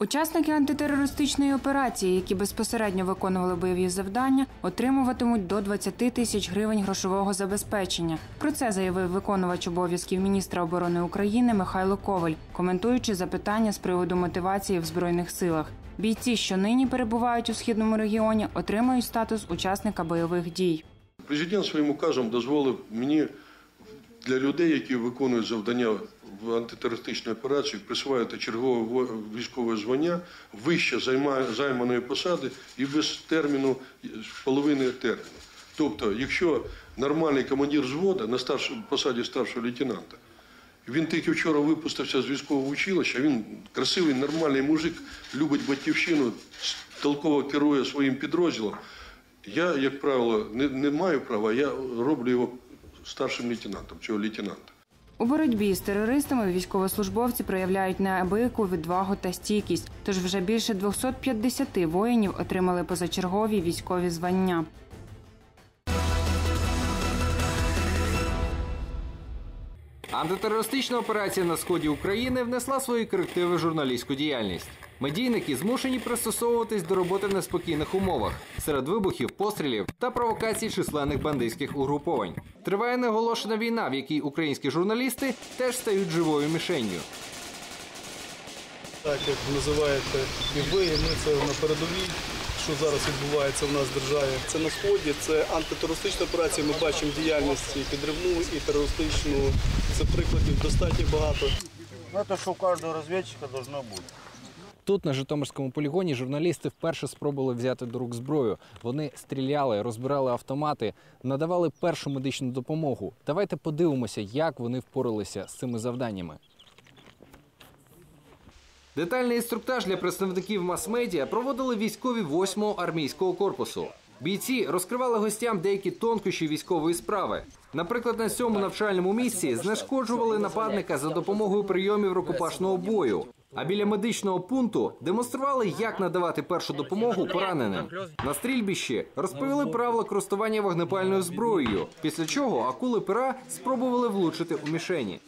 Учасники антитерористичної операції, які безпосередньо виконували бойові завдання, отримуватимуть до 20 тисяч гривень грошового забезпечення. Про це заявив виконувач обов'язків міністра оборони України Михайло Коваль, коментуючи запитання з приводу мотивації в збройних силах. Бійці, що нині перебувають у східному регіоні, отримають статус учасника бойових дій. Президент своїм указом дозволив мені для людей, які виконують завдання в антитерористичній операції, присвоїти чергове військове звання вище займаної посади і без терміну половини терміну. Тобто, якщо нормальний командир взводу на посаді старшого лейтенанта, він тільки вчора випустився з військового училища, він красивий, нормальний мужик, любить батьківщину, толково керує своїм підрозділом. Я, як правило, не, не маю права, я роблю його старшим лейтенантом, цього лейтенанта. У боротьбі з терористами військовослужбовці проявляють неабияку відвагу та стійкість. Тож вже більше 250 воїнів отримали позачергові військові звання. Антитерористична операція на сході України внесла свої корективи в журналістську діяльність. Медійники змушені пристосовуватись до роботи в неспокійних умовах серед вибухів, пострілів та провокацій численних бандитських угруповань. Триває неоголошена війна, в якій українські журналісти теж стають живою мішенню. Так як називаєте і ви, і ми це на передовій. Що зараз відбувається в нас в державі? Це на сході, це антитерористична операція. Ми бачимо діяльність і підривну, і терористичну. Це прикладів достатньо багато. Ну, это что у каждого разведчика должно быть. Тут, на Житомирському полігоні, журналісти вперше спробували взяти до рук зброю. Вони стріляли, розбирали автомати, надавали першу медичну допомогу. Давайте подивимося, як вони впоралися з цими завданнями. Детальний інструктаж для представників мас-медіа проводили військові 8-го армійського корпусу. Бійці розкривали гостям деякі тонкощі військової справи. Наприклад, на цьому навчальному місці знешкоджували нападника за допомогою прийомів рукопашного бою. А біля медичного пункту демонстрували, як надавати першу допомогу пораненим. На стрільбищі розповіли правила користування вогнепальною зброєю, після чого акули пера спробували влучити у мішені.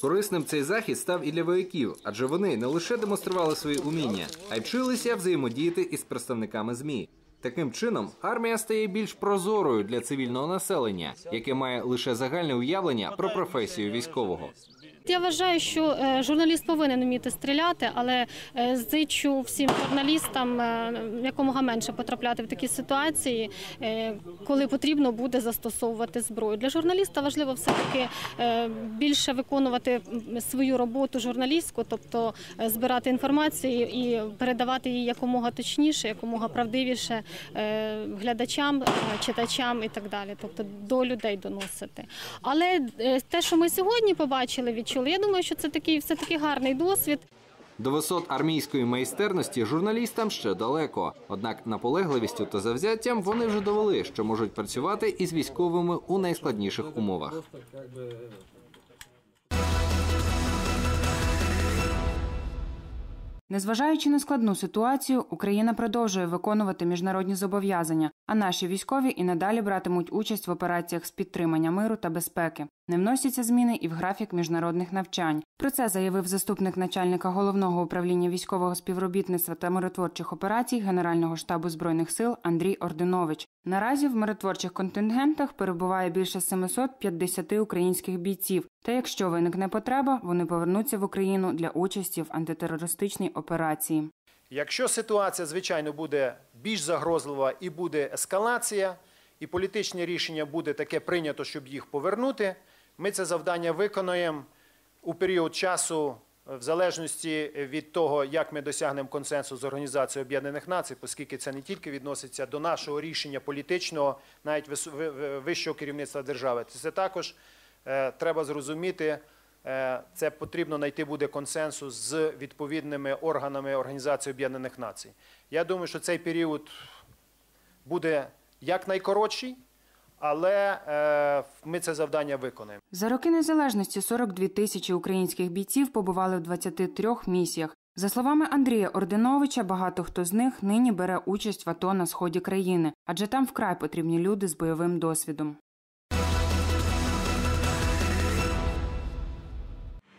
Корисним цей захід став і для вояків, адже вони не лише демонстрували свої уміння, а й вчилися взаємодіяти із представниками змі. Таким чином, армія стає більш прозорою для цивільного населення, яке має лише загальне уявлення про професію військового. Я вважаю, що е, журналіст повинен вміти стріляти, але е, зичу всім журналістам е, якомога менше потрапляти в такі ситуації, коли потрібно буде застосовувати зброю. Для журналіста важливо все таки більше виконувати свою роботу журналістську, тобто збирати інформацію і передавати її якомога точніше, якомога правдивіше глядачам, читачам і так далі, тобто до людей доносити. Але те, що ми сьогодні побачили, відчули, я думаю, що це такий все таки гарний досвід. До висот армійської майстерності журналістам ще далеко. Однак наполегливістю та завзяттям вони вже довели, що можуть працювати із військовими у найскладніших умовах. Незважаючи на складну ситуацію, Україна продовжує виконувати міжнародні зобов'язання, а наші військові і надалі братимуть участь в операціях з підтримання миру та безпеки. Не вносяться зміни і в графік міжнародних навчань. Про це заявив заступник начальника головного управління військового співробітництва та миротворчих операцій Генерального штабу збройних сил Андрій Ординович. Наразі в миротворчих контингентах перебуває більше 750 українських бійців. Та якщо виникне потреба, вони повернуться в Україну для участі в антитерористичній операції. Якщо ситуація, звичайно, буде більш загрозлива і буде ескалація, і політичне рішення буде таке прийнято, щоб їх повернути, ми це завдання виконуємо у період часу, в залежності від того, як ми досягнемо консенсусу з Організацією Об'єднаних Націй, оскільки це не тільки відноситься до нашого рішення політичного, навіть вищого керівництва держави. Це також е, треба зрозуміти. Е, Це потрібно знайти буде консенсус з відповідними органами Організації Об'єднаних Націй. Я думаю, що цей період буде як найкоротший, але е, ми це завдання виконаємо. За роки незалежності 42 тисячі українських бійців побували в 23 місіях. За словами Андрія Орденовича, багато хто з них нині бере участь в АТО на сході країни, адже там вкрай потрібні люди з бойовим досвідом.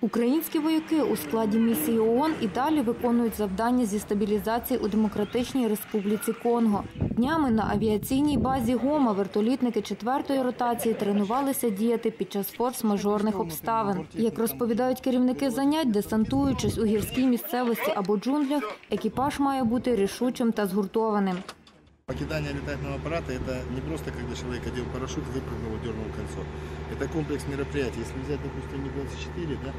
Українські вояки у складі місії ООН і далі виконують завдання зі стабілізації у Демократичній Республіці Конго. Днями на авіаційній базі Гома вертолітники четвертої ротації тренувалися діяти під час форс-мажорних обставин. Як розповідають керівники занять, десантуючись у гірській місцевості або джунглях, екіпаж має бути рішучим та згуртованим. Покидание летательного аппарата – это не просто, когда человек одел парашют, выпрыгнул дернул кольцо. Это комплекс мероприятий. Если взять, допустим, МиГ-24, да,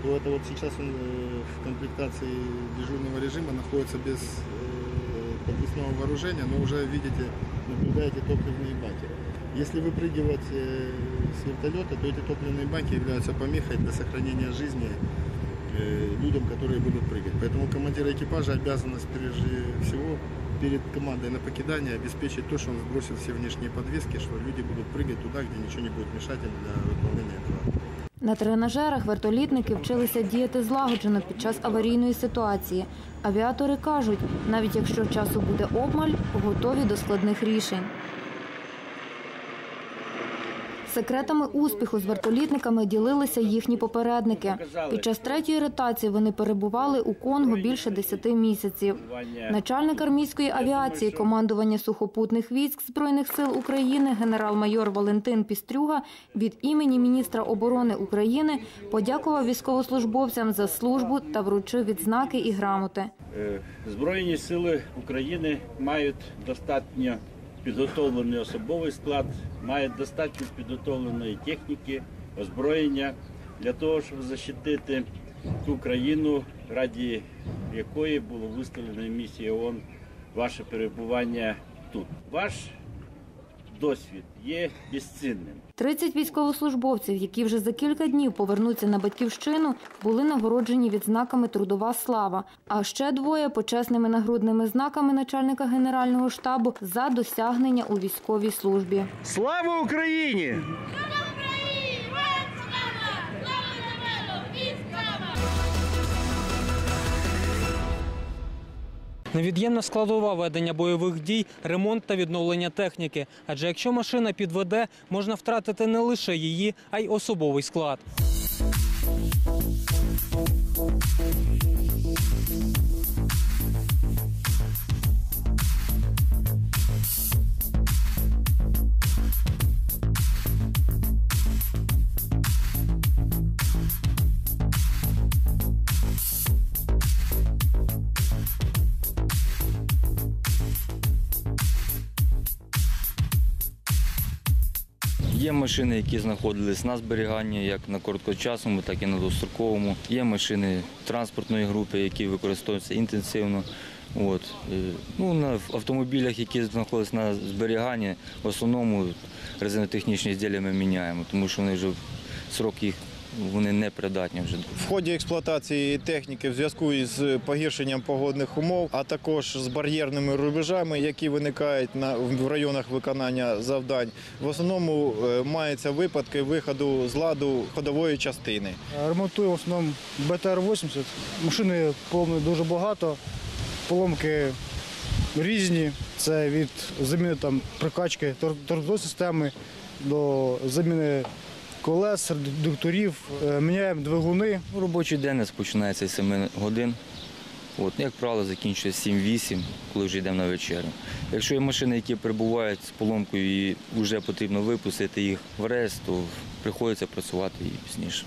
то это вот сейчас он э, в комплектации дежурного режима находится без э, подвесного вооружения, но уже видите, наблюдаете топливные баки. Если выпрыгивать э, с вертолета, то эти топливные баки являются помехой для сохранения жизни людям, которые будут прыгать. Поэтому командир экипажа обязанность прежде всего перед командой на покидание обеспечить то, что он сбросил все внешние подвески, что люди будут прыгать туда, где ничего не будет мешать им для выполнения этого На тренажерах вертолітники вчилися діяти злагоджено під час аварійної ситуації. Авіатори кажуть, навіть якщо часу буде обмаль, готові до складних рішень. Секретами успіху з вертолітниками ділилися їхні попередники. Під час третьої ротації вони перебували у Конго більше 10 місяців. Начальник армійської авіації командування сухопутних військ Збройних сил України генерал-майор Валентин Пістрюга від імені міністра оборони України подякував військовослужбовцям за службу та вручив відзнаки і грамоти. Е, Збройні сили України мають достатньо підготовлений особовий склад, має достатньо підготовленої техніки, озброєння для того, щоб захистити ту країну, раді якої було виставлено місія ООН ваше перебування тут. Ваш досвід є безцінним. 30 військовослужбовців, які вже за кілька днів повернуться на батьківщину, були нагороджені відзнаками Трудова слава. А ще двоє почесними нагрудними знаками начальника генерального штабу за досягнення у військовій службі. Слава Україні! Невід'ємна складова ведення бойових дій, ремонт та відновлення техніки. Адже якщо машина підведе, можна втратити не лише її, а й особовий склад. Є машини, які знаходились на зберіганні як на короткочасному, так і на достроковому. Є машини транспортної групи, які використовуються інтенсивно. От. е, Ну, на автомобілях, які знаходились на зберіганні, в основному резинотехнічні ізділля ми міняємо, тому що вони вже срок їх вони не придатні вже. В ході експлуатації техніки в зв'язку із погіршенням погодних умов, а також з бар'єрними рубежами, які виникають на, в районах виконання завдань, в основному е, маються випадки виходу з ладу ходової частини. Ремонтую в основному БТР-80. Машини поломної дуже багато. Поломки різні. Це від заміни там, прикачки тор- системи до заміни колес, редукторів. Е, Міняємо двигуни. Ну, Робочий день нас починається з 7 годин. От, як правило, закінчується 7-8, коли вже йдемо на вечерю. Якщо є машини, які перебувають з поломкою і вже потрібно випустити їх в рейс, то приходиться працювати і пізніше.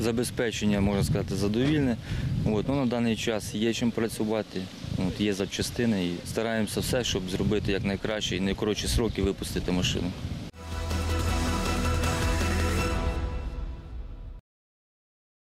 Забезпечення, можна сказати, задовільне. От, ну, на даний час є чим працювати, от, є запчастини і стараємося все, щоб зробити якнайкраще і найкоротші сроки випустити машину.